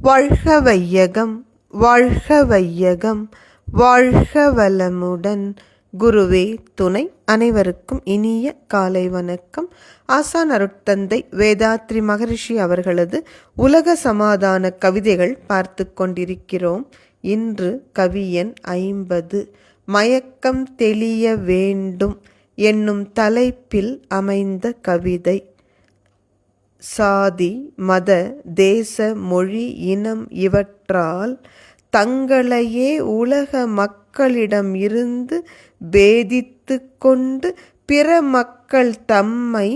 வாழ்க வையகம் வாழ்க வையகம் வாழ்க வளமுடன் குருவே துணை அனைவருக்கும் இனிய காலை வணக்கம். ஆசான் அருட்தந்தை வேதாத்ரி மகரிஷி அவர்களது உலக சமாதான கவிதைகள் பார்த்து கொண்டிருக்கிறோம். இன்று கவியன் ஐம்பது. மயக்கம் தெளிய வேண்டும் என்னும் தலைப்பில் அமைந்த கவிதை. சாதி மத தேச மொழி இனம் இவற்றால் தங்களையே உலக மக்களிடம் இருந்து பேதித்து கொண்டு பிற மக்கள் தம்மை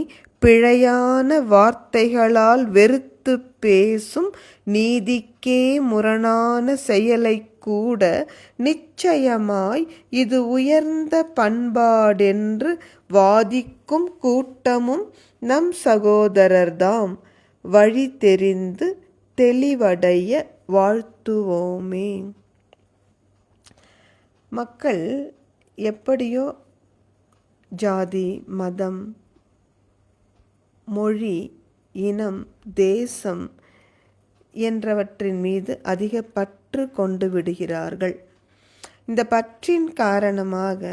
பிழையான வார்த்தைகளால் வெறுத்து பேசும் நீதிக்கே முரணான செயலை கூட நிச்சயமாய் இது உயர்ந்த பண்பாடென்று வாதிக்கும் கூட்டமும் நம் சகோதரர்தாம். வழி தெரிந்து தெளிவடைய வாழ்த்துவோமே. மக்கள் எப்படியோ ஜாதி மதம் மொழி இனம் தேசம் என்றவற்றின் மீது அதிக பற்று கொண்டு விடுகிறார்கள். இந்த பற்றின் காரணமாக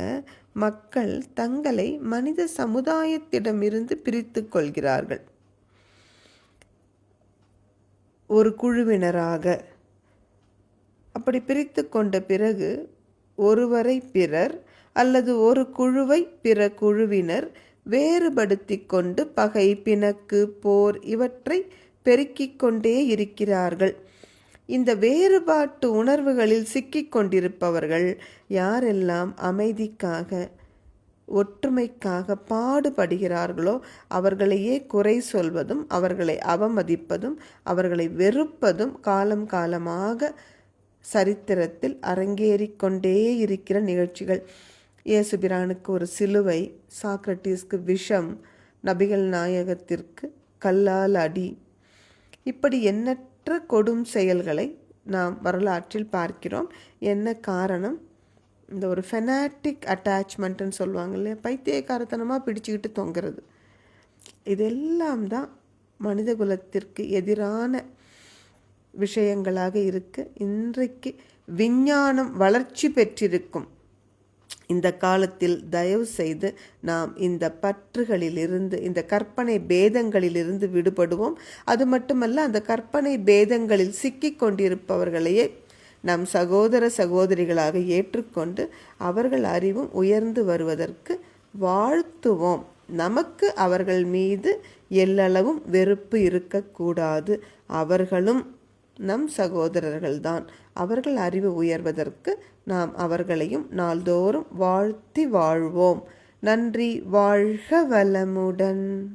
மக்கள் தங்களை மனித சமுதாயத்திடமிருந்து பிரித்து கொள்கிறார்கள். ஒரு குழுவினராக அப்படி பிரித்து கொண்ட பிறகு ஒருவரை பிறர் அல்லது ஒரு குழுவை பிற குழுவினர் வேறுபடுத்தி கொண்டு பகை பிணக்கு போர் இவற்றை பெருக்கிக் கொண்டே இருக்கிறார்கள். இந்த வேறுபாட்டு உணர்வுகளில் சிக்கிக் கொண்டிருப்பவர்கள் யாரெல்லாம் அமைதிக்காக ஒற்றுமைக்காக பாடுபடுகிறார்களோ அவர்களையே குறை சொல்வதும் அவர்களை அவமதிப்பதும் அவர்களை வெறுப்பதும் காலம் காலமாக சரித்திரத்தில் அரங்கேறிக்கொண்டே இருக்கிற நிகழ்ச்சிகள். இயேசுபிரானுக்கு ஒரு சிலுவை சாக்ரட்டிஸ்க்கு விஷம் நபிகள் நாயகத்திற்கு கல்லால் அடி. இப்படி எண்ணற்ற கொடும் செயல்களை நாம் வரலாற்றில் பார்க்கிறோம். என்ன காரணம்? இந்த ஒரு ஃபெனாட்டிக் அட்டாச்மெண்ட்டுன்னு சொல்லுவாங்க இல்லையா? பைத்தியக்காரத்தனமாக பிடிச்சிக்கிட்டு தொங்குறது. இதெல்லாம் தான் மனித குலத்திற்கு எதிரான விஷயங்களாக இருக்குது இன்றைக்கு விஞ்ஞானம் வளர்ச்சி பெற்றிருக்கும். இந்த காலத்தில் தயவு செய்து நாம் இந்த பற்றுகளிலிருந்து இந்த கற்பனை பேதங்களிலிருந்து விடுபடுவோம். அது மட்டுமல்ல அந்த கற்பனை பேதங்களில் சிக்கிக் கொண்டிருப்பவர்களையே நம் சகோதர சகோதரிகளாக ஏற்றுக்கொண்டு அவர்கள் அறிவும் உயர்ந்து வருவதற்கு வாழ்த்துவோம். நமக்கு அவர்கள் மீது எல்லளவும் வெறுப்பு இருக்கக்கூடாது. அவர்களும் நம் சகோதரர்கள்தான். அவர்கள் அறிவு உயர்வதற்கு நாம் அவர்களையும் நாள்தோறும் வாழ்த்தி வாழ்வோம். நன்றி வாழ்க வளமுடன்.